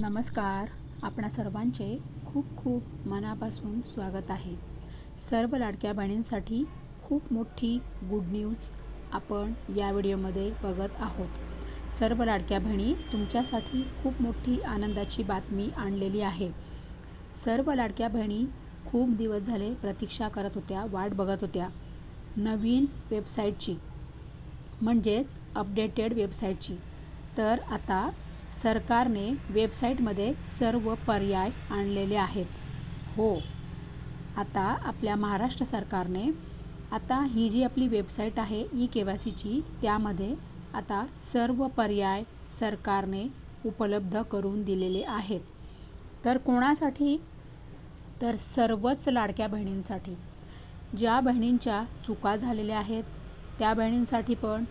नमस्कार. आपणा सर्वांचे खूप खूप मनापासून स्वागत आहे. सर्व लाडक्या बहिणींसाठी खूप मोठी गुड न्यूज आपण या व्हिडिओमध्ये बघत आहोत. सर्व लाडक्या बहिणी तुमच्यासाठी खूप मोठी आनंदाची बातमी आणलेली आहे. सर्व लाडक्या बहिणी खूप दिवस झाले प्रतीक्षा करत होत्या वाट बघत होत्या. नवीन वेबसाईटची म्हणजेच अपडेटेड वेबसाईटची तर आता सरकारने वेबसाईटमध्ये सर्व पर्याय आणलेले आहेत. हो. आता आपल्या महाराष्ट्र सरकारने आता ही जी आपली वेबसाईट आहे ई के वाय सीची त्यामध्ये आता सर्व पर्याय सरकारने उपलब्ध करून दिलेले आहेत. तर कोणासाठी? तर सर्वच लाडक्या बहिणींसाठी. ज्या बहिणींच्या चुका झालेल्या आहेत त्या बहिणींसाठी पण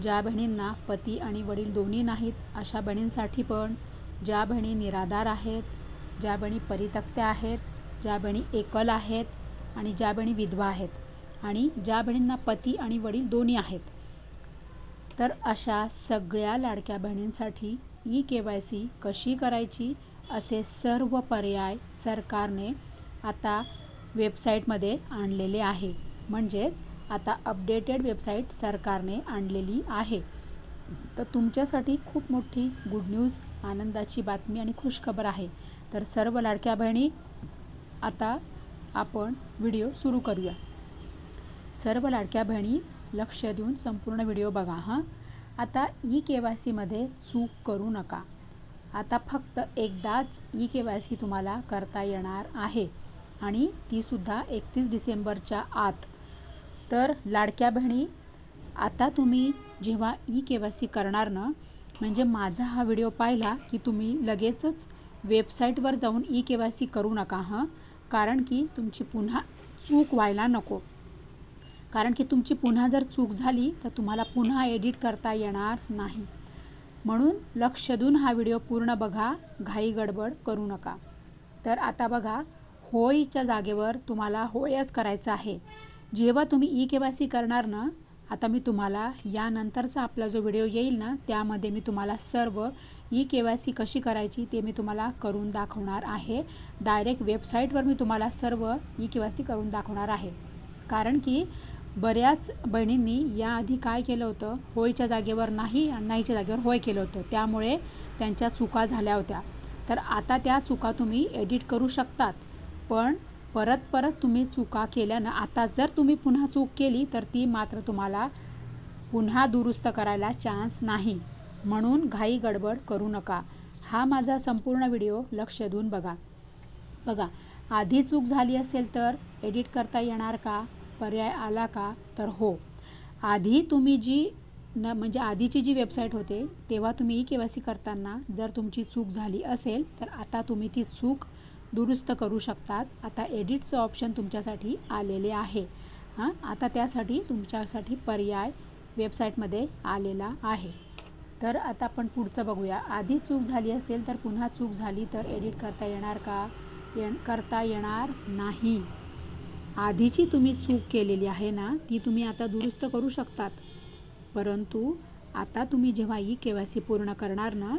ज्या बहिणींना पती आणि वडील दोन्ही नाहीत अशा बहिणींसाठी पण. ज्या बहिणी निराधार आहेत ज्या बहिणी परितक्त्या आहेत ज्या बहिणी एकल आहेत आणि ज्या बहिणी विधवा आहेत आणि ज्या बहिणींना पती आणि वडील दोन्ही आहेत. तर अशा सगळ्या लाडक्या बहिणींसाठी ई के वाय सी कशी करायची असे सर्व पर्याय सरकारने आता वेबसाईटमध्ये आणलेले आहे. म्हणजेच आता अपडेटेड वेबसाईट सरकारने आणलेली आहे. तर तुमच्यासाठी खूप मोठी गुड न्यूज आनंदाची बातमी आणि खुशखबर आहे. तर सर्व लाडक्या बहिणी आता आपण व्हिडिओ सुरू करूया. सर्व लाडक्या बहिणी लक्ष देऊन संपूर्ण व्हिडिओ बघा हां. आता ई के वाय सीमध्ये चूक करू नका. आता फक्त एकदाच ई के वाय सी तुम्हाला करता येणार आहे. आणि तीसुद्धा एकतीस डिसेंबरच्या आत. तर लाडक्या बहिणी आता तुम्ही जेव्हा ई के वाय सी करणार ना म्हणजे माझा हा व्हिडिओ पाहिला की तुम्ही लगेचच वेबसाईटवर जाऊन ई के वाय सी करू नका हां? कारण की तुमची पुन्हा चूक व्हायला नको. कारण की तुमची पुन्हा जर चूक झाली तर तुम्हाला पुन्हा एडिट करता येणार नाही. म्हणून लक्ष देऊन हा व्हिडिओ पूर्ण बघा घाई गडबड करू नका. तर आता बघा होयच्या जागेवर तुम्हाला होयच करायचं आहे. जेव्हा तुम्ही ई के वाय सी करणार ना आता मी तुम्हाला यानंतरचा आपला जो व्हिडिओ येईल ना त्यामध्ये मी तुम्हाला सर्व ई के वाय सी कशी करायची ते मी तुम्हाला करून दाखवणार आहे. डायरेक्ट वेबसाईटवर मी तुम्हाला सर्व ई के वाय सी करून दाखवणार आहे. कारण की बऱ्याच बहिणींनी याआधी काय केलं होतं होयच्या जागेवर नाही आणि नाहीच्या जागेवर होय केलं होतं. त्यामुळे त्यांच्या चुका झाल्या होत्या. तर आता त्या चुका तुम्ही एडिट करू शकतात. पण परत परत तुम्ही चुका केल्यानं आता जर तुम्ही पुन्हा चूक केली तर ती मात्र तुम्हाला पुन्हा दुरुस्त करायला चान्स नाही. म्हणून घाई गडबड करू नका. हा माझा संपूर्ण व्हिडिओ लक्ष देऊन बघा. बघा आधी चूक झाली असेल तर एडिट करता येणार का? पर्याय आला का? तर हो. आधी तुम्ही जी न म्हणजे आधीची जी वेबसाईट होते तेव्हा तुम्ही ई के वाय सी करताना जर तुमची चूक झाली असेल तर आता तुम्ही ती चूक दुरुस्त करू शकतात. आता एडिटचं ऑप्शन तुमच्यासाठी आलेले आहे. हां? आता त्यासाठी तुमच्यासाठी पर्याय वेबसाईटमध्ये आलेला आहे. तर आता आपण पुढचं बघूया. आधी चूक झाली असेल तर पुन्हा चूक झाली तर एडिट करता येणार का? ये करता येणार नाही. आधीची तुम्ही चूक केलेली आहे ना ती तुम्ही आता दुरुस्त करू शकतात. परंतु आता तुम्ही जेव्हा ई के वाय सी पूर्ण करणार ना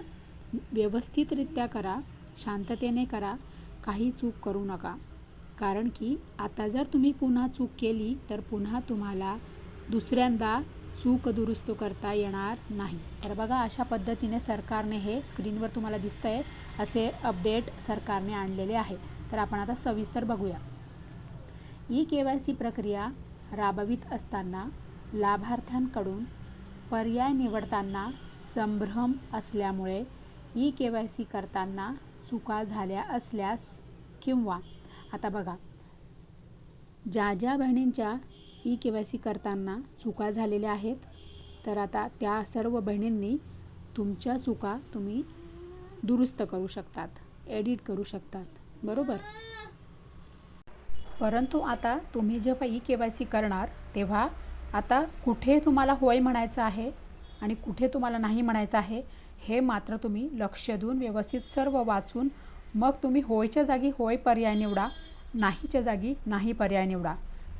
व्यवस्थितरित्या करा शांततेने करा काही चूक करू नका. कारण की आता जर तुम्ही पुन्हा चूक केली तर पुन्हा तुम्हाला दुसऱ्यांदा चूक दुरुस्त करता येणार नाही. तर बघा अशा पद्धतीने सरकारने हे स्क्रीनवर तुम्हाला दिसतं आहे असे अपडेट सरकारने आणलेले आहे. तर आपण आता सविस्तर बघूया. ई के वाय सी प्रक्रिया राबवित असताना लाभार्थ्यांकडून पर्याय निवडताना संभ्रम असल्यामुळे ई के वाय सी करताना चुका झाल्या असल्यास किंवा आता बघा. ज्या ज्या बहिणींच्या ई के वाय सी करताना चुका झालेल्या आहेत तर आता त्या सर्व बहिणींनी तुमच्या चुका तुम्ही दुरुस्त करू शकतात एडिट करू शकतात. बरोबर? परंतु आता तुम्ही जेव्हा ई के वाय सी करणार तेव्हा आता कुठे तुम्हाला होय म्हणायचं आहे आणि कुठे तुम्हाला नाही म्हणायचं आहे हे मात्र तुम्ही लक्ष देऊन व्यवस्थित सर्व वाचून मग तुम्ही होयच्या जागी होय पर्याय निवडा नाहीच्या जागी नाही पर्याय निवडा.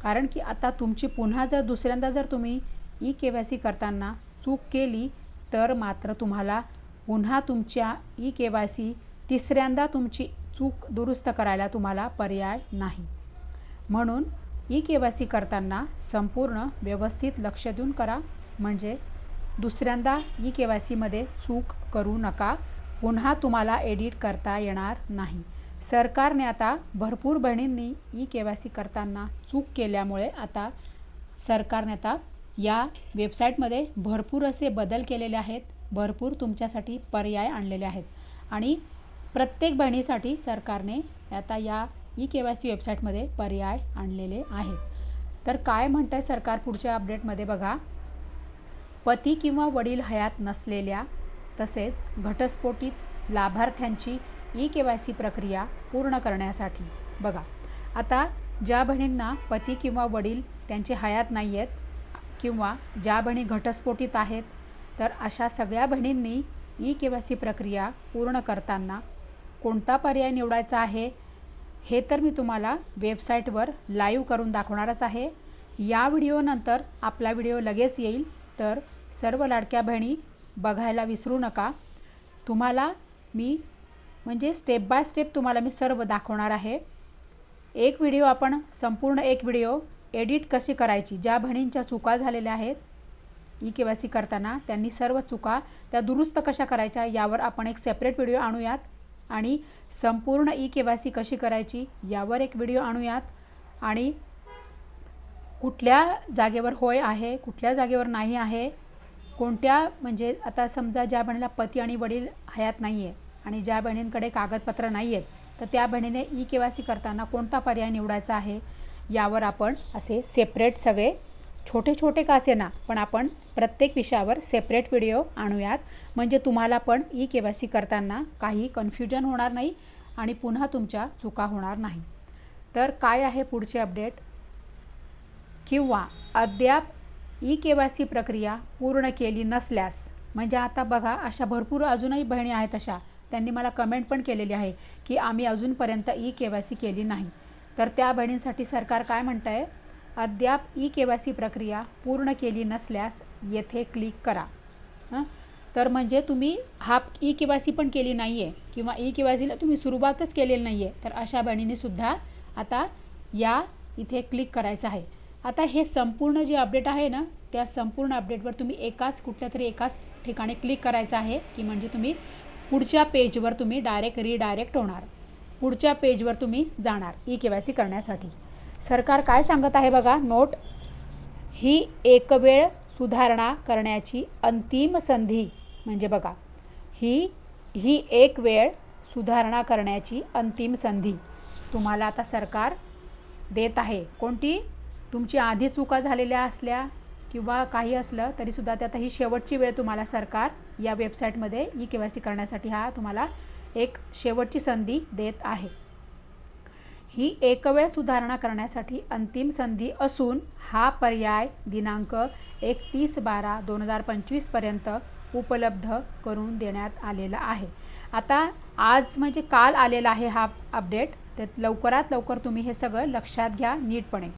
कारण की आता तुमची पुन्हा जर दुसऱ्यांदा जर तुम्ही ई के वाय सी करताना चूक केली तर मात्र तुम्हाला पुन्हा तुमच्या ई के वाय सी तिसऱ्यांदा तुमची चूक दुरुस्त करायला तुम्हाला पर्याय नाही. म्हणून ई के वाय सी करताना संपूर्ण व्यवस्थित लक्ष देऊन करा. म्हणजे दुसऱ्यांदा ई के वाय सीमध्ये चूक करू नका. पुन्हा तुम्हाला एडिट करता येणार नाही. सरकारने आता भरपूर बहिणींनी ई के वाय सी करताना चूक केल्यामुळे आता सरकारने आता या वेबसाईटमध्ये भरपूर असे बदल केलेले आहेत. भरपूर तुमच्यासाठी पर्याय आणलेले आहेत. आणि प्रत्येक बहिणीसाठी सरकारने आता या ई के वाय सी वेबसाईटमध्ये पर्याय आणलेले आहेत. तर काय म्हणतं आहे सरकार पुढच्या अपडेटमध्ये बघा. पती किंवा वडील हयात नसलेल्या तसेच घटस्फोटित लाभार्थ्यांची ई के वाय सी प्रक्रिया पूर्ण करण्यासाठी. बघा आता ज्या बहिणींना पती किंवा वडील त्यांचे हयात नाही आहेत किंवा ज्या बहिणी घटस्फोटित आहेत तर अशा सगळ्या बहिणींनी ई के वाय सी प्रक्रिया पूर्ण करताना कोणता पर्याय निवडायचा आहे हे तर मी तुम्हाला वेबसाईटवर लाईव्ह करून दाखवणारच आहे. या व्हिडिओनंतर आपला व्हिडिओ लगेच येईल तर सर्व लाडक्या बहिणी बघायला विसरू नका. तुम्हाला मी म्हणजे स्टेप बाय स्टेप तुम्हाला मी सर्व दाखवणार आहे. एक व्हिडिओ आपण संपूर्ण एक व्हिडिओ एडिट कशी करायची ज्या बहिणींच्या चुका झालेल्या आहेत ई के वाय सी करताना त्यांनी सर्व चुका त्या दुरुस्त कशा करायच्या यावर आपण एक सेपरेट व्हिडिओ आणूयात. आणि संपूर्ण ई के वाय सी कशी करायची यावर एक व्हिडिओ आणूयात. आणि कुठल्या जागेवर होय आहे कुठल्या जागेवर नाही आहे कोणत्या म्हणजे आता समजा ज्या बहिणीला पती आणि वडील हयात नाही आहे आणि ज्या बहिणींकडे कागदपत्र नाही आहेत तर त्या बहिणीने ई के वाय सी करताना कोणता पर्याय निवडायचा आहे? यावर आपण असे सेपरेट सगळे छोटे छोटे का असे ना पण आपण प्रत्येक विषयावर सेपरेट व्हिडिओ आणूयात. म्हणजे तुम्हाला पण ई के वाय सी करताना काही कन्फ्युजन होणार नाही आणि पुन्हा तुमच्या चुका होणार नाही. तर काय आहे पुढचे अपडेट किंवा अद्याप ई के वाय सी प्रक्रिया पूर्ण केली नसल्यास म्हणजे आता बघा अशा भरपूर अजूनही बहिणी आहेत अशा त्यांनी मला कमेंट पण केलेली आहे की आम्ही अजूनपर्यंत ई के वाय सी केली नाही. तर त्या बहिणींसाठी सरकार काय म्हणतं आहे अद्याप ई के वाय सी प्रक्रिया पूर्ण केली नसल्यास येथे क्लिक करा. हां? तर म्हणजे तुम्ही हा ई के वाय सी पण केली नाही आहे किंवा ई के वाय सीला तुम्ही सुरुवातच केलेली नाही आहे तर अशा बहिणींनीसुद्धा आता या इथे क्लिक करायचं आहे. आता हे संपूर्ण जे अपडेट आहे ना त्या संपूर्ण अपडेटवर तुम्ही एकाच कुठल्या तरी एकाच ठिकाणी क्लिक करायचं आहे की म्हणजे तुम्ही पुढच्या पेजवर तुम्ही डायरेक्ट रिडायरेक्ट होणार. पुढच्या पेजवर तुम्ही जाणार ई के वाय सी करण्यासाठी. सरकार काय सांगत आहे बघा नोट ही एकवेळ सुधारणा करण्याची अंतिम संधी म्हणजे बघा ही ही एक वेळ सुधारणा करण्याची अंतिम संधी तुम्हाला आता सरकार देत आहे. कोणती? तुमची आधी चुका झालेल्या असल्या किंवा काही असलं तरीसुद्धा त्यात ही शेवटची वेळ तुम्हाला सरकार या वेबसाईटमध्ये ई के वाय सी करण्यासाठी हा तुम्हाला एक शेवटची संधी देत आहे. ही एकवेळ सुधारणा करण्यासाठी अंतिम संधी असून हा पर्याय दिनांक एकतीस बारा दोन हजार पंचवीसपर्यंत उपलब्ध करून देण्यात आलेला आहे. आता आज म्हणजे काल आलेला आहे हा अपडेट तर लवकरात लवकर तुम्ही हे सगळं लक्षात घ्या नीटपणे.